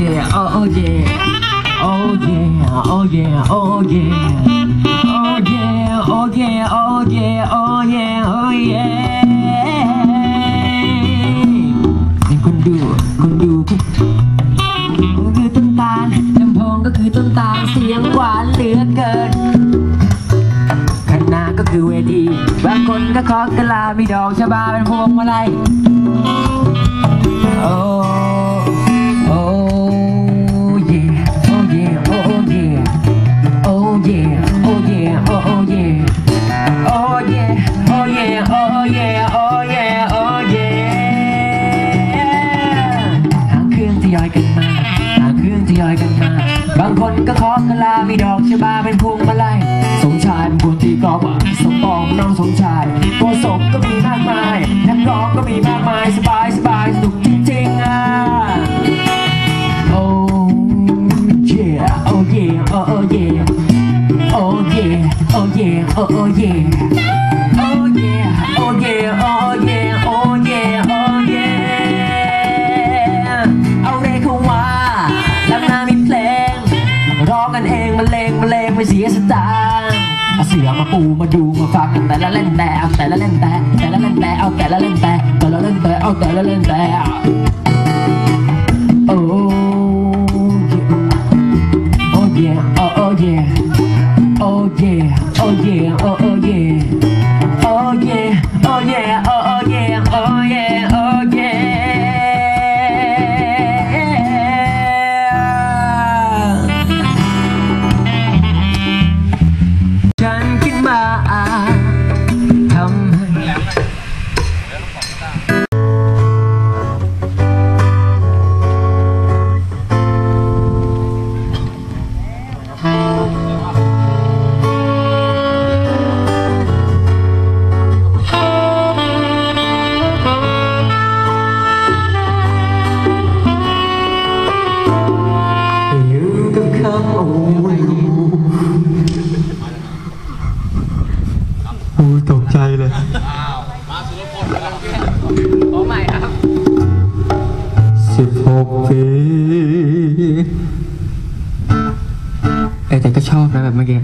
yeah oh yeah oh yeah oh yeah oh yeah oh yeah oh yeah oh yeah oh yeah เป็นคนดูคนดูก็คือต้นตาลลำโพงก็คือต้นตาลเสียงหวานเหลือเกินคณะก็คือเวทีบางคนก็ขอกะลามีดอกชบาเป็นพวงมาลัยโอ้ ก็ขอกะลามีดอกชะบาเป็นพวงมาลัยสมชายเป็นคนตีกรอบสมปองน้องสมชายโกศกก็มีมากมายนักร้องก็มีมากมายสบายสบายสนุกจริงๆอะ Oh yeah oh yeah oh oh yeah oh yeah oh yeah oh oh yeah างค์เอาเสือมาปูมาดูมาฟังกันแต่ละเล่นแต่เอาแต่ละเล่นแต่แต่ละเล่นแต่เอาแต่ละเล่นแต่แต่ละเล่นแต่เอาแต่ละเล่นแต่โอ้โอ้เย่โอ้โอ้เย่โอ้ อยู่กับคำโอ้ยโอ้ยตกใจเลยขอใหม่ครับสิบหกปีเออแต่ก็ชอบนะแบบเมื่อกี้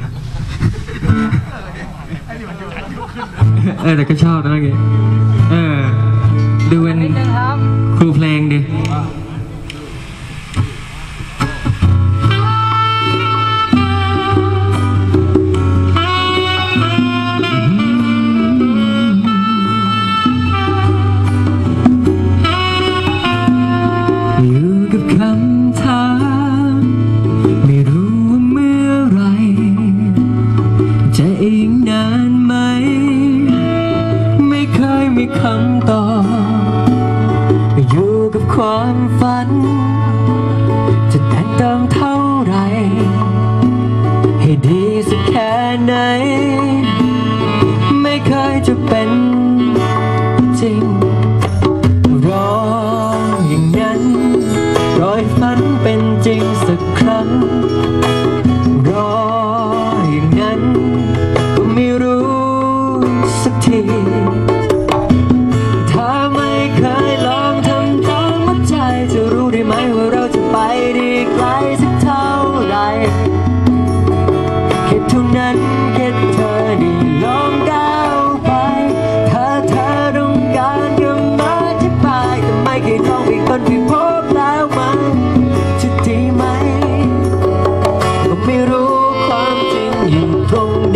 เออแต่ก็ชอบนะเมื่อกี้เออดูเป็นครูเพลงดิ กับคำถามไม่รู้ว่าเมื่อไร จะอีกนานไหม ไม่เคยมีคำตอบอยู่กับความฝัน จะแต่งเติมเท่าไหรให้ดีสักแค่ไหน สักทีถ้าไม่เคยลองทำตามหัวใจ จะรู้ได้ไหมว่าเราจะไปได้ไกลสักเท่าไหรแค่เท่านั้นแค่เธอได้ลองก้าวไป ถ้าเธอต้องการก็มาที่ไปแต่ไม่เคยลองไปคนที่พบแล้วมันจะดีไหมก็ไม่รู้ความจริงอยู่ตรงไหน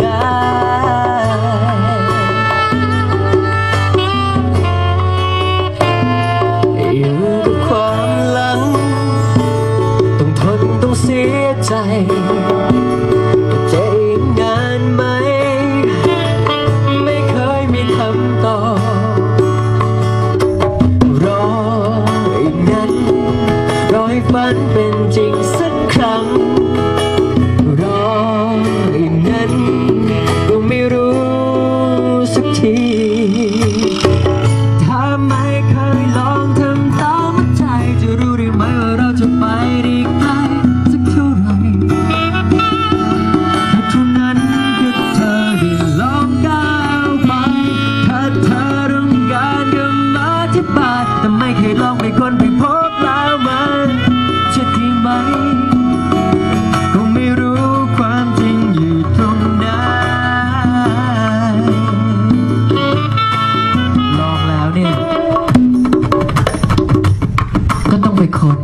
อลองแล้วเนี่ย ก็ต้องไปค้น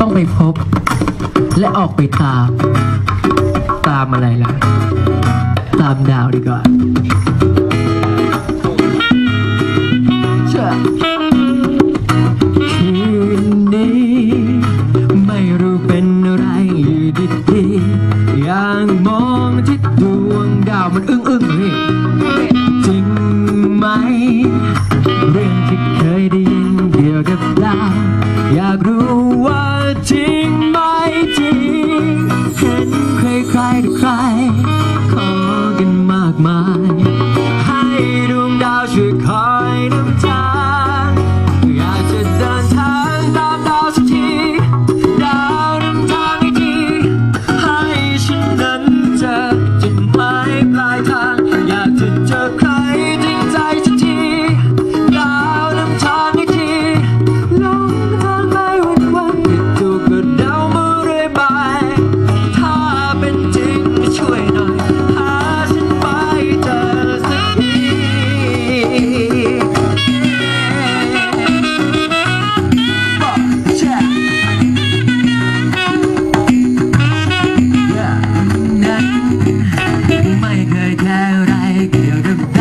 ต้องไปพบ และออกไปตาม ตามอะไรล่ะ ตามดาวดีกว่า Yeah. God. ไม่เคยแค่ไรเกี่ยวกับ